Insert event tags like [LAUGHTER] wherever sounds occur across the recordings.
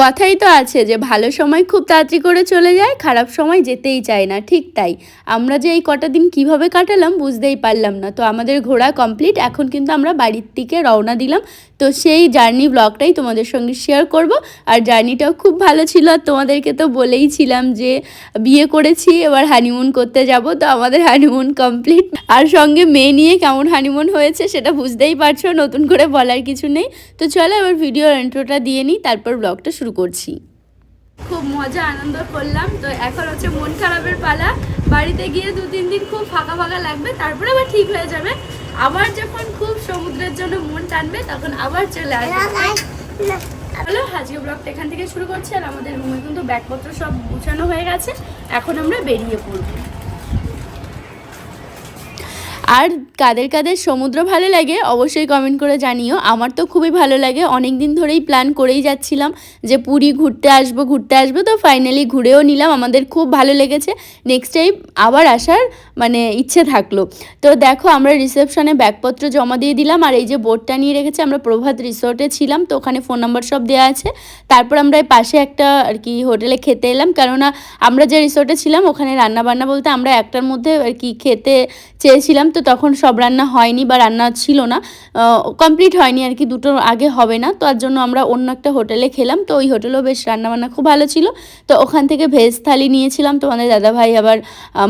কথাই তো আছে যে ভালো সময় খুব তাড়াতাড়ি করে চলে যায়, খারাপ সময় যেতেই চায় না। ঠিক তাই। আমরা যে এই কটা দিন কীভাবে কাটালাম বুঝতেই পারলাম না। তো আমাদের ঘোরা কমপ্লিট এখন কিন্তু আমরা বাড়ির দিকে রওনা দিলাম। তো সেই জার্নি ব্লগটাই তোমাদের সঙ্গে শেয়ার করব। আর জার্নিটাও খুব ভালো ছিল। আর তোমাদেরকে তো বলেইছিলাম যে বিয়ে করেছি, এবার হানিমুন করতে যাব। তো আমাদের হানিমুন কমপ্লিট আর সঙ্গে মেয়ে নিয়ে কেমন হানিমুন হয়েছে সেটা বুঝতেই পারছ, নতুন করে বলার কিছু নেই। তো চলো এবার ভিডিওর এন্ট্রোটা দিয়ে নিই, তারপর ব্লগটা শুরু করছি। খুব মজা আনন্দ করলাম। তো এখন হচ্ছে মন খারাপের পালা। বাড়িতে গিয়ে দু তিন দিন খুব ফাঁকা ফাঁকা লাগবে তারপরে আবার ঠিক হয়ে যাবে। আবার যখন খুব সমুদ্রের জন্য মন টানবে তখন আবার চলে আসবে হ্যালো আজকে ব্লগটা এখান থেকে শুরু করছি আর আমাদের রুমে কিন্তু ব্যাগপত্র সব গুছানো হয়ে গেছে। এখন আমরা বেরিয়ে পড়ব। আর কাদের কাদের সমুদ্র ভালো লাগে অবশ্যই কমেন্ট করে জানিও। আমার তো খুবই ভালো লাগে। অনেক দিন ধরেই প্ল্যান করেই যাচ্ছিলাম যে পুরী ঘুরতে আসব ঘুরতে আসব। তো ফাইনালি ঘুরেও নিলাম। আমাদের খুব ভালো লেগেছে। নেক্সট টাইম আবার আসার মানে ইচ্ছে থাকল। তো দেখো, আমরা রিসেপশনে ব্যাগপত্র জমা দিয়ে দিলাম। আর এই যে বোর্ডটা নিয়ে রেখেছে, আমরা প্রভাত রিসোর্টে ছিলাম। তো ওখানে ফোন নাম্বার সব দেওয়া আছে। তারপর আমরা পাশে একটা আর কি হোটেলে খেতে এলাম। কেননা আমরা যে রিসোর্টে ছিলাম, ওখানে রান্না বান্না বলতে আমরা একটার মধ্যে আর কি খেতে চেয়েছিলাম। তো তখন সব রান্না হয়নি বা রান্না ছিল না। কমপ্লিট হয়নি আর কি দুটোর আগে হবে না। তো তার জন্য আমরা অন্য একটা হোটেলে খেলাম। তো ওই হোটেলেও বেশ রান্নাবান্না খুব ভালো ছিল। তো ওখান থেকে ভেজ থালি নিয়েছিলাম। তোমাদের দাদাভাই আবার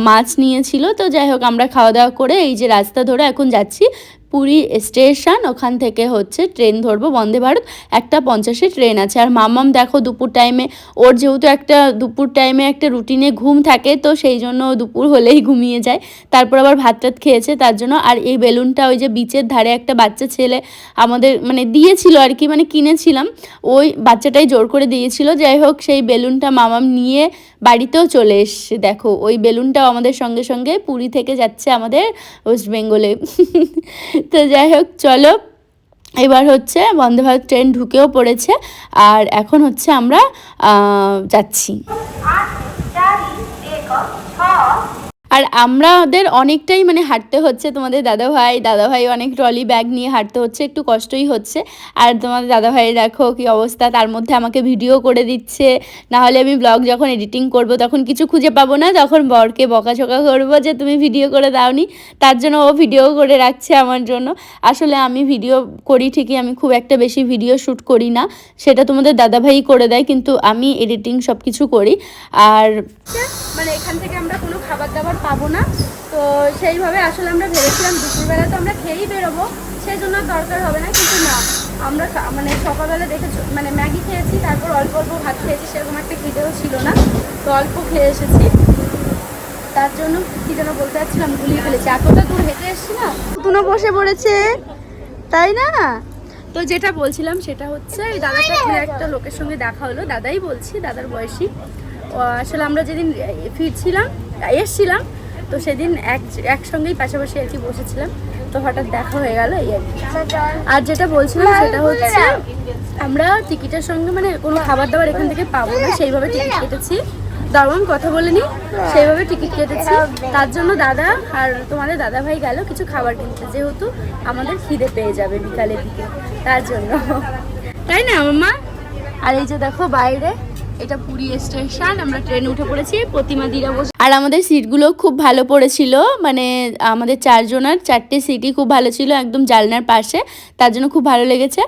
মাছ নিয়েছিল। তো যাই হোক, আমরা খাওয়া দাওয়া করে এই যে রাস্তা ধরে এখন যাচ্ছি। পুরী স্টেশন, ওখান থেকে হচ্ছে ট্রেন ধরবো, বন্দে ভারত। একটা পঞ্চাশে ট্রেন আছে। আর মামাম দেখো দুপুর টাইমে ওর যেহেতু একটা দুপুর টাইমে একটা রুটিনে ঘুম থাকে, তো সেই জন্য দুপুর হলেই ঘুমিয়ে যায়। তারপর আবার ভাত টাত খেয়েছে, তার জন্য। আর এই বেলুনটা ওই যে বিচের ধারে একটা বাচ্চা ছেলে আমাদের মানে দিয়েছিল আর কি মানে কিনেছিলাম। ওই বাচ্চাটাই জোর করে দিয়েছিল। যাই হোক, সেই বেলুনটা মামাম নিয়ে বাড়িতেও চলে এসছে। দেখো, ওই বেলুনটাও আমাদের সঙ্গে সঙ্গে পুরী থেকে যাচ্ছে আমাদের ওয়েস্ট বেঙ্গলে তো যাই হোক, চলো। এবার হচ্ছে বন্দে ভারত ট্রেন ঢুকেও পড়েছে। আর এখন হচ্ছে আমরা যাচ্ছি। আর আমাদের অনেকটাই মানে হাঁটতে হচ্ছে। তোমাদের দাদাভাই দাদাভাই অনেক ট্রলি ব্যাগ নিয়ে হাঁটতে হচ্ছে, একটু কষ্টই হচ্ছে। আর তোমাদের দাদাভাই, দেখো কি অবস্থা, তার মধ্যে আমাকে ভিডিও করে দিচ্ছে। না হলে আমি ব্লগ যখন এডিটিং করব, তখন কিছু খুঁজে পাবো না। তখন বরকে বকাঝকা করব যে, তুমি ভিডিও করে দাওনি। তার জন্য ও ভিডিও করে রাখছে আমার জন্য। আসলে আমি ভিডিও করি ঠিকই, আমি খুব একটা বেশি ভিডিও শ্যুট করি না। সেটা তোমাদের দাদাভাই করে দেয়, কিন্তু আমি এডিটিং সব কিছু করি। আর মানে এখান থেকে আমরা কোনো খাবার দাবার পাবো না। তো সেইভাবে আসলে আমরা ভেবেছিলাম দুপুরবেলা তো আমরা খেয়েই বেরোবো সেই জন্য দরকার হবে না। কিন্তু না, আমরা মানে সকালবেলা দেখে মানে ম্যাগি খেয়েছি, তারপর অল্প অল্প ভাত খেয়েছি, সেরকম একটা খিদেও ছিল না। তো অল্প খেয়ে এসেছি। তার জন্য কি যেন বলতে চাচ্ছিলাম গুলিয়ে ফেলেছি। এতটা দূর হেঁটে এসেছি না। তুনো বসে পড়েছে, তাই না? তো যেটা বলছিলাম সেটা হচ্ছে, ওই দাদাটা এখানে একটা লোকের সঙ্গে দেখা হলো। দাদাই বলছি, দাদার বয়সী। আসলে আমরা যেদিন ফিরছিলাম এসছিলাম তো সেদিন এক একসঙ্গেই পাশাপাশি আর কি বসেছিলাম তো হঠাৎ দেখা হয়ে গেল এই আর যেটা বলছিলাম সেটা হচ্ছে আমরা টিকিটের সঙ্গে মানে কোনো খাবার দাবার এখান থেকে পাবো না সেইভাবে টিকিট কেটেছি। দারুণ কথা বলে নি সেইভাবে টিকিট কেটেছি। তার জন্য দাদা আর তোমাদের দাদা ভাই গেল কিছু খাবার কিনতে যেহেতু আমাদের খিদে পেয়ে যাবে বিকালের দিকে তার জন্য। তাই না মাম্মা? আর এই যে দেখো বাইরে এটা পুরী স্টেশন, আমরা ট্রেনে উঠে পড়েছি, প্রতিমা দিরা বসে আর আমাদের সিটগুলো খুব ভালো পড়েছিল মানে আমাদের চারজনের চারটে সিটই খুব ভালো ছিল, একদম জালনার পাশে, তার জন্য খুব ভালো লেগেছে।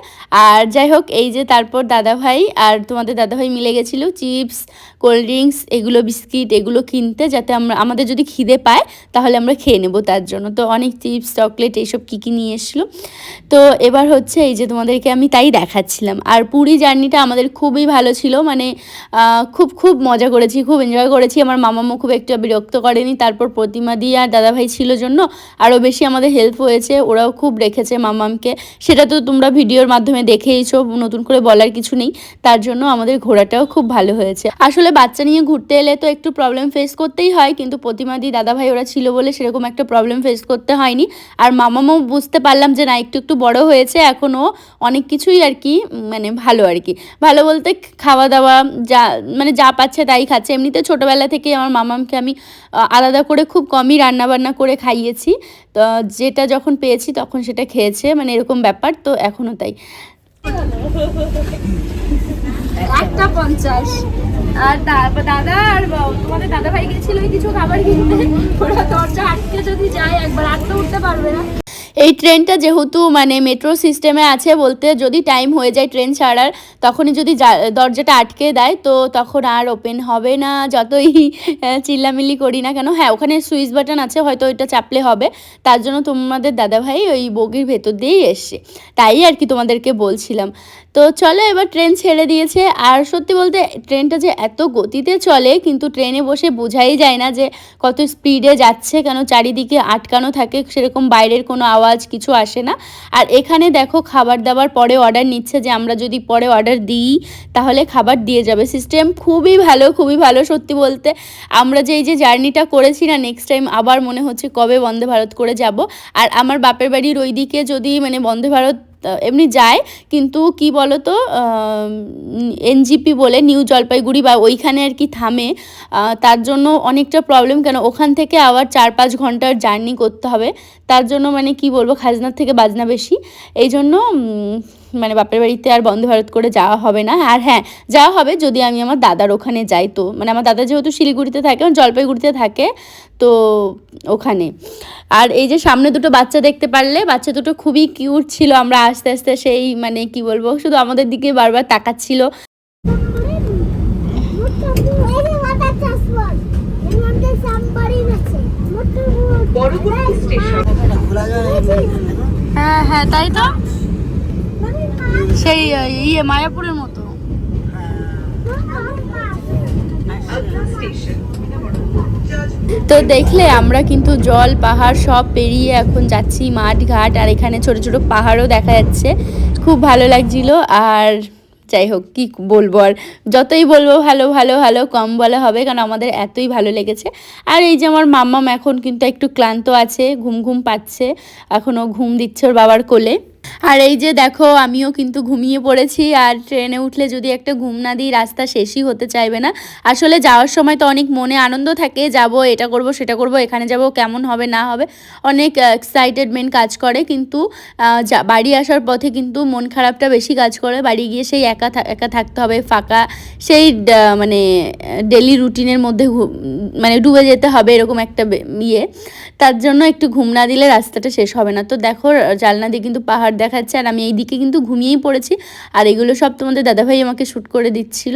আর যাই হোক, এই যে তারপর দাদাভাই আর তোমাদের দাদাভাই মিলে গেছিল, চিপস, কোল্ড ড্রিঙ্কস, এগুলো বিস্কিট, এগুলো কিনতে, যাতে আমরা আমাদের যদি খিদে পায়, তাহলে আমরা খেয়ে নেব তার জন্য। তো অনেক চিপস, চকলেট, এইসব কী কী নিয়ে এসেছিল। তো এবার হচ্ছে এই যে তোমাদেরকে আমি তাই দেখাচ্ছিলাম। আর পুরী জার্নিটা আমাদের খুবই ভালো ছিল মানে খুব খুব মজা করেছি, খুব এনজয় করেছি। আমার মামামও খুব একটা বিরক্ত করেনি, তারপর প্রতিমা দি আর দাদাভাই ছিল জন্য আরও বেশি আমাদের হেল্প হয়েছে, ওরাও খুব রেখেছে মামামকে। সেটা তো তোমরা ভিডিওর মাধ্যমে দেখেইছো, নতুন করে বলার কিছু নেই, তার জন্য আমাদের ঘোরাটাও খুব ভালো হয়েছে। আসলে বাচ্চা নিয়ে ঘুরতে এলে তো একটু প্রবলেম ফেস করতেই হয়, কিন্তু প্রতিমা দি, দাদাভাই ওরা ছিল বলে সেরকম একটা প্রবলেম ফেস করতে হয়নি। আর মামামও বুঝতে পারলাম যে না, একটু একটু বড় হয়েছে, এখনও অনেক কিছুই আর কি মানে ভালো আর কি। ভালো বলতে খাওয়া দাওয়া যা মানে যা পাচ্ছে তাই খাচ্ছে। এমনিতে ছোটোবেলা থেকে আমার মামামকে আমি আলাদা করে খুব কমই রান্না বান্না করে খাইয়েছি। তো যেটা যখন পেয়েছি তখন সেটা খেয়েছে মানে এরকম ব্যাপার, তো এখনও তাই। একটা পঞ্চাশ। আর দাদা আর তোমাদের দাদা ভাই গেছিল কিছু খাবার কিনতে। ওরা দরজা আটকে যদি যায়, একবার আটকে উঠতে পারবে না। এই ট্রেনটা যেহেতু মানে মেট্রো সিস্টেমে আছে বলতে যদি টাইম হয়ে যায় ট্রেন ছাড়ার, তখনই যদি দরজাটা আটকে দেয়, তো তখন আর ওপেন হবে না। যতই চিল্লামিল্লি করি না কেন হ্যাঁ ওখানে সুইচ বাটন আছে, হয়তো ওইটা চাপলে হবে। তার জন্য তোমাদের দাদাভাই ওই বগির ভেতর দিয়েই এসছে। তাই আর কি তোমাদেরকে বলছিলাম। তো চলো এবার ট্রেন ছেড়ে দিয়েছে। আর সত্যি বলতে, ট্রেনটা যে এত গতিতে চলে, কিন্তু ট্রেনে বসে বোঝাই যায় না যে কত স্পিডে যাচ্ছে, কেন চারিদিকে আটকানো থাকে, সেরকম বাইরের কোনো আওয়াজ কিছু আসে না। আর এখানে দেখো খাবার দাবার পরে অর্ডার নিচ্ছে যে আমরা যদি পরে অর্ডার দিই, তাহলে খাবার দিয়ে যাবে। সিস্টেম খুবই ভালো খুবই ভালো সত্যি বলতে। আমরা যে এই যে জার্নিটা করেছি না নেক্সট টাইম আবার মনে হচ্ছে কবে বন্দে ভারত করে যাব। আর আমার বাপের বাড়ির ওইদিকে যদি মানে বন্দে ভারত এমনি যায়, কিন্তু কি বলতো এনজিপি বলে নিউ জলপাইগুড়ি বা ওইখানে আর কি থামে তার জন্য অনেকটা প্রবলেম কেন ওখান থেকে আবার চার পাঁচ ঘণ্টার জার্নি করতে হবে। তার জন্য মানে কি বলব, খাজনার থেকে বাজনা বেশি। এই জন্য মানে বাপের বাড়িতে আর বন্ধ ভারত করে যাওয়া হবে না। আর হ্যাঁ যাওয়া হবে যদি আমি আমার দাদার ওখানে যাই তো। মানে আমার দাদা যেহেতু শিলিগুড়িতে থাকে জলপাইগুড়িতে থাকে, তো ওখানে। আর এই যে সামনে দুটো বাচ্চা দেখতে পারলে, বাচ্চা দুটো খুবই কিউট ছিল। আমরা আস্তে আস্তে সেই মানে কি বলব, শুধু আমাদের দিকে বারবার তাকাচ্ছিল। হ্যাঁ হ্যাঁ তাই তো? সেই ইয়ে মায়াপুরের মতো। তো দেখলে আমরা কিন্তু জল, পাহাড় সব পেরিয়ে এখন যাচ্ছি মাঠ ঘাট আর এখানে ছোট ছোট পাহাড়ও দেখা যাচ্ছে। খুব ভালো লাগছিল, আর যাই হোক, কি বলব, আর যতই বলব ভালো ভালো ভালো, কম বলা হবে, কারণ আমাদের এতই ভালো লেগেছে। আর এই যে আমার মাম্মাম এখন কিন্তু একটু ক্লান্ত আছে, ঘুম ঘুম পাচ্ছে, এখনও ঘুম দিচ্ছে ওর বাবার কোলে। আর এই যে দেখো, আমিও কিন্তু ঘুমিয়ে পড়েছি আর ট্রেনে উঠলে যদি একটা ঘুম না দিই, রাস্তা শেষই হতে চাইবে না। আসলে যাওয়ার সময় তো অনেক মনে আনন্দ থাকে, যাব, এটা করব, সেটা করব, এখানে যাব, কেমন হবে, না হবে, অনেক এক্সাইটেডমেন্ট কাজ করে। কিন্তু বাড়ি আসার পথে কিন্তু মন খারাপটা বেশি কাজ করে। বাড়ি গিয়ে সেই একা একা থাকতে হবে, ফাঁকা, সেই মানে ডেলি রুটিনের মধ্যে মানে ডুবে যেতে হবে, এরকম একটা ইয়ে। তার জন্য একটু ঘুম না দিলে রাস্তাটা শেষ হবে না। তো দেখো জালনা দিয়ে কিন্তু পাহাড় দেখাচ্ছে আর আমি এই দিকে কিন্তু ঘুমিয়েই পড়েছি আর এগুলো সব তোমাদের দাদাভাই আমাকে শ্যুট করে দিচ্ছিল।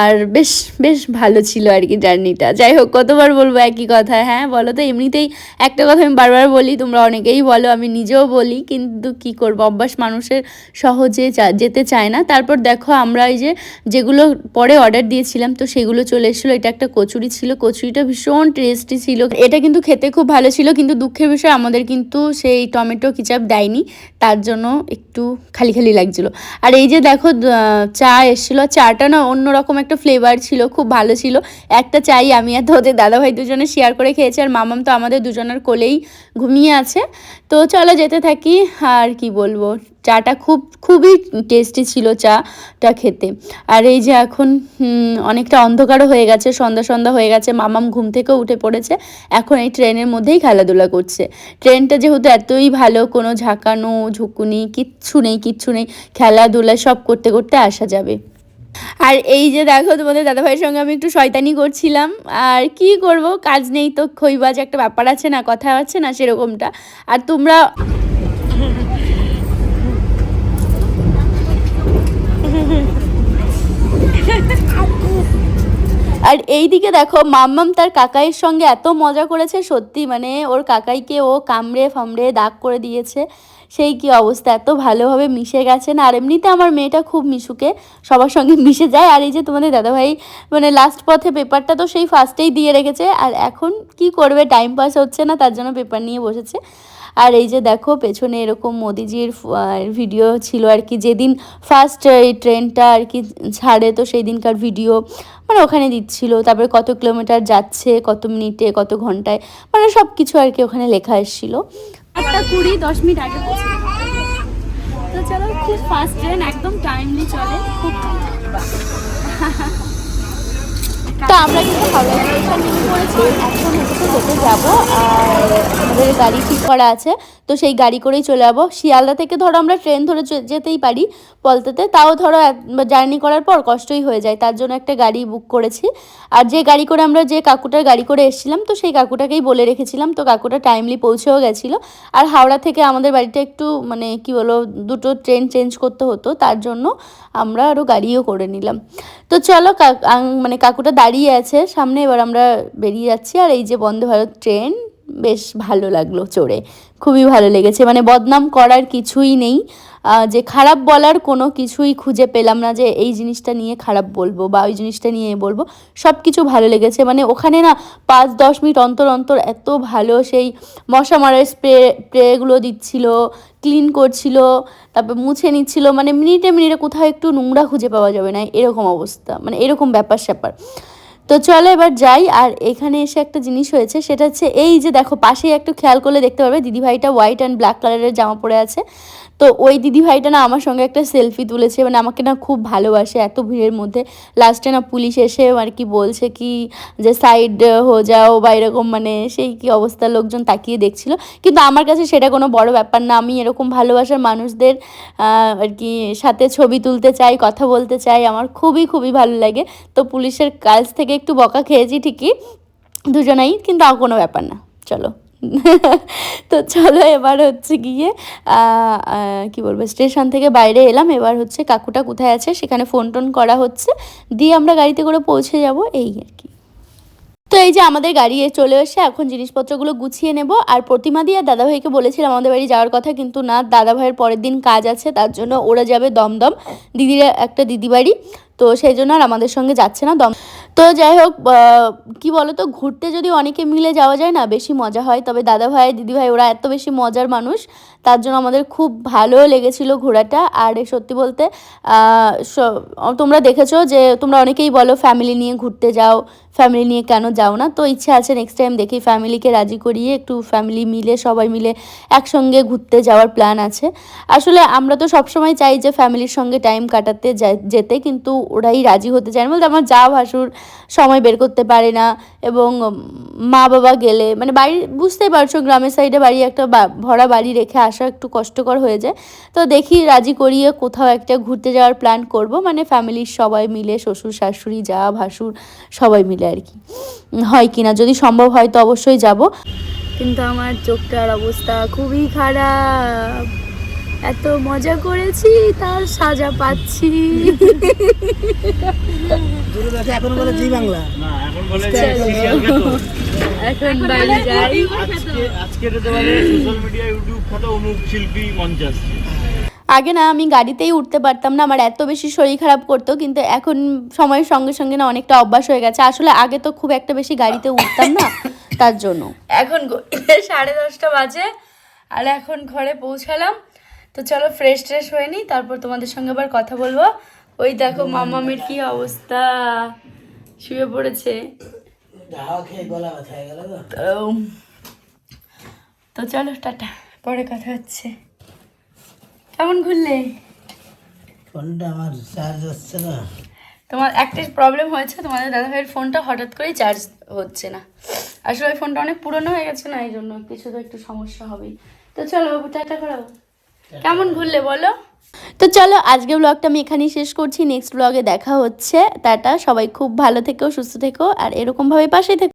আর বেশ বেশ ভালো ছিল আর কি জার্নিটা। যাই হোক, কতবার বলব একই কথা। হ্যাঁ বলো তো, এমনিতেই একটা কথা আমি বারবার বলি, তোমরা অনেকেই বলো, আমি নিজেও বলি, কিন্তু কি করব? অভ্যাস মানুষের সহজে যেতে চায় না। তারপর দেখো, আমরা এই যে যেগুলো পরে অর্ডার দিয়েছিলাম, তো সেগুলো চলে এসেছিল। এটা একটা কচুরি ছিল। কচুরিটা ভীষণ টেস্টি ছিল। এটা কিন্তু খেতে খুব ভালো ছিল, কিন্তু দুঃখের বিষয়, আমাদের কিন্তু সেই টমেটো কিচাপ দেয়নি। তার জন্য একটু খালি খালি লাগছিল। আর এই যে দেখো চা এসেছিল। চাটা না অন্যরকম একটা ফ্লেভার ছিল, খুব ভালো ছিল। একটা চাই আমি আর তোদের দাদাভাই দুজনে শেয়ার করে খেয়েছি। আর মামাম তো আমাদের দুজনের কোলেই ঘুমিয়ে আছে। তো চলো যেতে থাকি, আর কি বলব? চাটা খুব, খুবই টেস্টি ছিল চাটা খেতে। আর এই যে এখন অনেকটা অন্ধকারও হয়ে গেছে, সন্ধ্যা সন্ধ্যা হয়ে গেছে, মামাম ঘুম থেকেও উঠে পড়েছে। এখন এই ট্রেনের মধ্যেই খেলাধুলা করছে। ট্রেনটা যেহেতু এতই ভালো, কোনো ঝাঁকানো, ঝুঁকুনি, কিচ্ছু নেই কিচ্ছু নেই, খেলাধুলা সব করতে করতে আসা যাবে। আর এই যে দেখো, তোমাদের দাদাভাইয়ের সঙ্গে আমি একটু শয়তানি করছিলাম। আর কি করব? কাজ নেই তো খইবাজ একটা ব্যাপার আছে না, কথা আছে না সেরকমটা। আর তোমরা আর এই দিকে দেখো, মাম্মাম তার কাকাইয়ের সঙ্গে এত মজা করেছে, সত্যি মানে ওর কাকাইকে ও কামড়ে ফামড়ে দাগ করে দিয়েছে। সেই কি অবস্থা, এত ভালোভাবে মিশে গেছে না? আর এমনিতে আমার মেয়েটা খুব মিশুকে, সবার সঙ্গে মিশে যায়। আর এই যে তোমাদের দাদাভাই মানে লাস্ট পথে পেপারটা তো সেই ফার্স্টেই দিয়ে রেখেছে। আর এখন কি করবে টাইম পাস হচ্ছে না, তার জন্য পেপার নিয়ে বসেছে। আর এই যে দেখো, পেছনে এরকম মোদিজির ভিডিও ছিল আর কি, যেদিন ফার্স্ট এই ট্রেনটা আর কি ছাড়ে, তো সেই দিনকার ভিডিও মানে ওখানে দিচ্ছিল। তারপরে কত কিলোমিটার যাচ্ছে, কত মিনিটে কত ঘন্টায় মানে সব কিছু আর কি ওখানে লেখা এসেছিল। একটা কুড়ি, দশ মিনিট আগে তো চলো, খুব ফাস্ট ট্রেন একদম টাইমলি চলে, খুব তো আমরা কিন্তু হাওড়া স্টেশন এখন হচ্ছে যেতে যাব আর আমাদের গাড়ি ঠিক করা আছে। তো সেই গাড়ি করেই চলে যাব। শিয়ালদা থেকে ধরো আমরা ট্রেন ধরে যেতেই পারি পলতেতে। তাও ধরো জার্নি করার পর কষ্টই হয়ে যায়। তার জন্য একটা গাড়ি বুক করেছি। আর যে গাড়ি করে আমরা, যে কাকুটার গাড়ি করে এসেছিলাম, তো সেই কাকুটাকেই বলে রেখেছিলাম। তো কাকুটা টাইমলি পৌঁছেও গেছিল। আর হাওড়া থেকে আমাদের বাড়িটা একটু মানে কি বলো দুটো ট্রেন চেঞ্জ করতে হতো। তার জন্য আমরা আরও গাড়িও করে নিলাম। তো চলো মানে কাকুটা দাঁড়িয়ে আছে। সামনে এবার আমরা বেরিয়ে যাচ্ছি আর এই যে বন্দে ভারত ট্রেন, বেশ ভালো লাগল চড়ে। খুবই ভালো লেগেছে। মানে বদনাম করার কিছুই নেই। যে খারাপ বলার কোনো কিছুই খুঁজে পেলাম না যে এই জিনিসটা নিয়ে খারাপ বলব বা ওই জিনিসটা নিয়ে বলব। সব কিছু ভালো লেগেছে। মানে ওখানে না পাঁচ দশ মিনিট অন্তর অন্তর এত ভালো সেই মশা মারার স্প্রে, স্প্রেগুলো দিচ্ছিল, ক্লিন করছিল, তারপর মুছে নিচ্ছিল। মানে মিনিটে মিনিটে কোথাও একটু নোংরা খুঁজে পাওয়া যাবে না। এরকম অবস্থা। মানে এরকম ব্যাপার স্যাপার তো চলো এবার যাই, আর এখানে এসে একটা জিনিস হয়েছে, সেটা হচ্ছে এই যে দেখো, পাশেই একটু খেয়াল করলে দেখতে পারবে দিদিভাইটা হোয়াইট অ্যান্ড ব্ল্যাক কালারের জামা পরে আছে। তো ওই দিদিভাইটা না আমার সঙ্গে একটা সেলফি তুলেছে মানে আমাকে না খুব ভালোবাসে এত ভিড়ের মধ্যে। লাস্টে না পুলিশ এসে আর কি বলছে কি যে সাইড হো যাও, বা এরকম মানে সেই কি অবস্থা, লোকজন তাকিয়ে দেখছিল। কিন্তু আমার কাছে সেটা কোনো বড় ব্যাপার না, আমি এরকম ভালোবাসার মানুষদের আর কি সাথে ছবি তুলতে চাই, কথা বলতে চাই, আমার খুবই খুবই ভালো লাগে। তো পুলিশের কাছ থেকে একটু বকা খেয়েছি ঠিকই, দুজনেই, কিন্তু আর কোনো ব্যাপার না, চলো। [LAUGHS] তো চলো এবার হচ্ছে গিয়ে কি বলব, স্টেশন থেকে বাইরে এলাম, এবার হচ্ছে কাকুটা কোথায় আছে সেখানে ফোন টোন করা হচ্ছে, দিয়ে আমরা গাড়িতে করে পৌঁছে যাব, এই আর কি। তো এই যে আমাদের গাড়ি চলে এসে এখন জিনিসপত্রগুলো গুছিয়ে নেব, আর প্রতিমা দিয়ে দাদাভাইকে বলেছিলাম আমাদের বাড়ি যাওয়ার কথা, কিন্তু না, দাদাভাইয়ের পরের দিন কাজ আছে, তার জন্য ওরা যাবে দমদম, দিদির একটা দিদি বাড়ি তো সেই জন্য আর আমাদের সঙ্গে যাচ্ছে না দম তো যাই হোক কি বলো তো ঘুরতে যদি অনেকে মিলে যাওয়া যায় না, বেশি মজা হয়। তবে দাদা ভাই দিদিভাই, ওরা এত বেশি মজার মানুষ তার জন্য আমাদের খুব ভালো লেগেছিল ঘোরাটা আর সত্যি বলতে তোমরা দেখেছ যে তোমরা অনেকেই বলো ফ্যামিলি নিয়ে ঘুরতে যাও ফ্যামিলি নিয়ে কেন যাও না? তো ইচ্ছে আছে নেক্সট টাইম দেখি ফ্যামিলিকে রাজি করিয়ে একটু ফ্যামিলি মিলে, সবাই মিলে একসঙ্গে ঘুরতে যাওয়ার প্ল্যান আছে। আসলে আমরা তো সবসময় চাই যে ফ্যামিলির সঙ্গে টাইম কাটাতে যেতে, কিন্তু ওরাই রাজি হতে চায় না। বলতে আমার যা ভাসুর সময় বের করতে পারে না এবং মা বাবা গেলে মানে বাড়ি বুঝতেই পারছ, গ্রামের সাইডে বাড়ি একটা ভরা বাড়ি রেখে আসা একটু কষ্টকর হয়ে যায়। তো দেখি রাজি করিয়ে কোথাও একটা ঘুরতে যাওয়ার প্ল্যান করব। মানে ফ্যামিলির সবাই মিলে, শ্বশুর, শাশুড়ি, যা, ভাসুর, সবাই মিলে আর কি। হয় কি না? যদি সম্ভব হয় তো অবশ্যই যাব। কিন্তু আমার চোখটার অবস্থা খুবই খারাপ। এত মজা করেছি তার সাজা পাচ্ছি। এখন বলে জি বাংলা। এখন বলে যে serial কে তো। এখন বাড়ি যাই। আজকে আজকে তো সোশ্যাল মিডিয়া ইউটিউব ফটো অমুক শিল্পী মঞ্চ আসছে আগে না আমি গাড়িতেই উঠতে পারতাম না আমার এত বেশি শরীর খারাপ করতো কিন্তু এখন সময়ের সঙ্গে সঙ্গে না অনেকটা অভ্যাস হয়ে গেছে। আসলে আগে তো খুব একটা বেশি গাড়িতে উঠতাম না তার জন্য। এখন সাড়ে দশটা বাজে আর এখন ঘরে পৌঁছালাম। তো চলো ফ্রেশ ট্রেশ হয়ে নিই তারপর তোমাদের সঙ্গে আবার কথা বলব। ওই দেখো মামামের কি অবস্থা? শুয়ে পড়েছে। তো। চলো টাটা। পরে কথা হচ্ছে। কেমন ঘুরলে? ফোনটা আমার চার্জ হচ্ছে না। তোমার একটা প্রবলেম হয়েছে তোমাদের দাদাভাইয়ের ফোনটা হঠাৎ করেই চার্জ হচ্ছে না। আসলে ওই ফোনটা অনেক পুরনো হয়ে গেছে না এই জন্য কিছু তো একটু সমস্যা হবেই। তো চলো টাটা করো কেমন ঘুরলে বলো? তো চলো আজকে ব্লগটা আমি এখানেই শেষ করছি। নেক্সট ব্লগে দেখা হচ্ছে। টাটা, সবাই খুব ভালো থেকো, সুস্থ থেকো, আর এরকমভাবে পাশে থেকো।